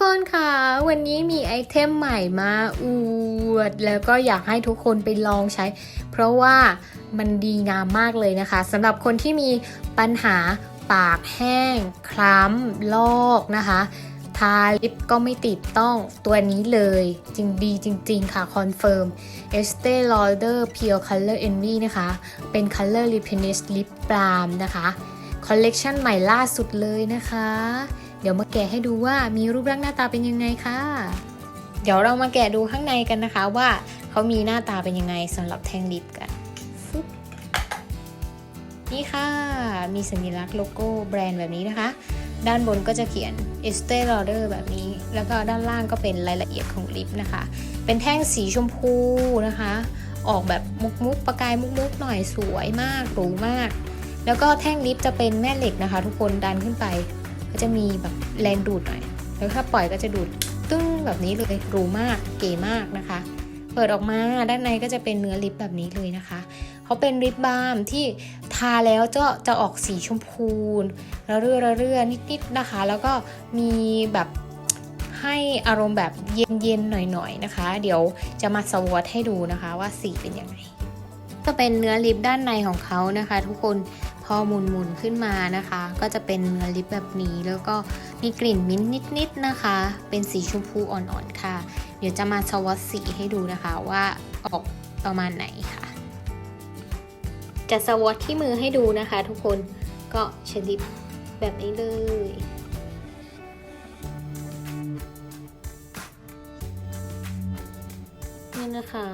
คนค่ะวันนี้มีไอเทมใหม่มาอวด แล้วก็อยากให้ทุกคนไปลองใช้ เพราะว่ามันดีงามมากเลยนะคะสำหรับคนที่มีปัญหาปากแห้ง คล้ำ ลอกนะคะทาลิปก็ไม่ติดต้องตัวนี้เลย จริงดีจริง ๆ ค่ะ คอนเฟิร์ม Estee Lauder Pure Color Envy นะคะ เป็น Color Replenish Lip Balm นะคะ คอลเลกชันใหม่ล่าสุดเลยนะคะ เดี๋ยวมาแกะให้ดูว่ามีรูปร่างหน้าตาเป็นยังไงค่ะ เดี๋ยวเรามาแกะดูข้างในกันนะคะว่าเขามีหน้าตาเป็นยังไงสำหรับแท่งลิปกันนี่ค่ะ มีสัญลักษณ์โลโก้แบรนด์แบบนี้นะคะ ด้านบนก็จะเขียน Estee Lauder แบบนี้ แล้วก็ด้านล่างก็เป็นรายละเอียดของลิปนะคะ เป็นแท่งสีชมพูนะคะ ออกแบบมุกมุกประกายมุกมุกหน่อยสวยมากหรูมาก แล้วก็แท่งลิปจะเป็นแม่เหล็กนะคะ ทุกคนดันขึ้นไป ก็จะมีแบบแรงดูดหน่อย แล้วถ้าปล่อยก็จะดูดตึ้งแบบนี้เลยรูมากเก๋มากนะคะ เปิดออกมาด้านในก็จะเป็นเนื้อลิปแบบนี้เลยนะคะเขาเป็นลิปบาล์มที่ทาแล้วจะจะออกสีชมพูระเรื่อระเรื่อนิดๆนะคะ แล้วก็มีแบบให้อารมณ์แบบเย็นๆหน่อยๆนะคะ เดี๋ยวจะมาสวอตให้ดูนะคะว่าสีเป็นยังไงก็เป็นเนื้อลิปด้านในของเขานะคะ ทุกคน พอหมุนๆขึ้นมานะคะ ก็จะเป็นเนื้อลิปแบบนี้ แล้วก็มีกลิ่นมิ้นท์นิดๆนะคะ เป็นสีชมพูอ่อนๆค่ะ เดี๋ยวจะมาสวอตสีให้ดูนะคะว่าออกประมาณไหนค่ะ จะสวอตที่มือให้ดูนะคะ ทุกคนก็ใช้ลิปแบบนี้เลยนี่นะคะ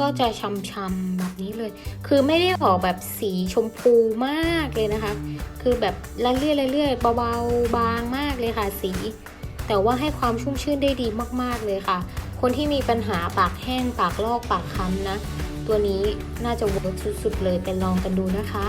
ก็จะช้ำๆแบบนี้เลย คือไม่ได้ออกแบบสีชมพูมากเลยนะคะ คือแบบละเลื่อยๆเลื่อยๆเบาๆบางมากเลยค่ะสี แต่ว่าให้ความชุ่มชื่นได้ดีมากๆเลยค่ะ คนที่มีปัญหาปากแห้งปากลอกปากค้ำนะ ตัวนี้น่าจะเวิร์กสุดๆเลยไปลองกันดูนะคะ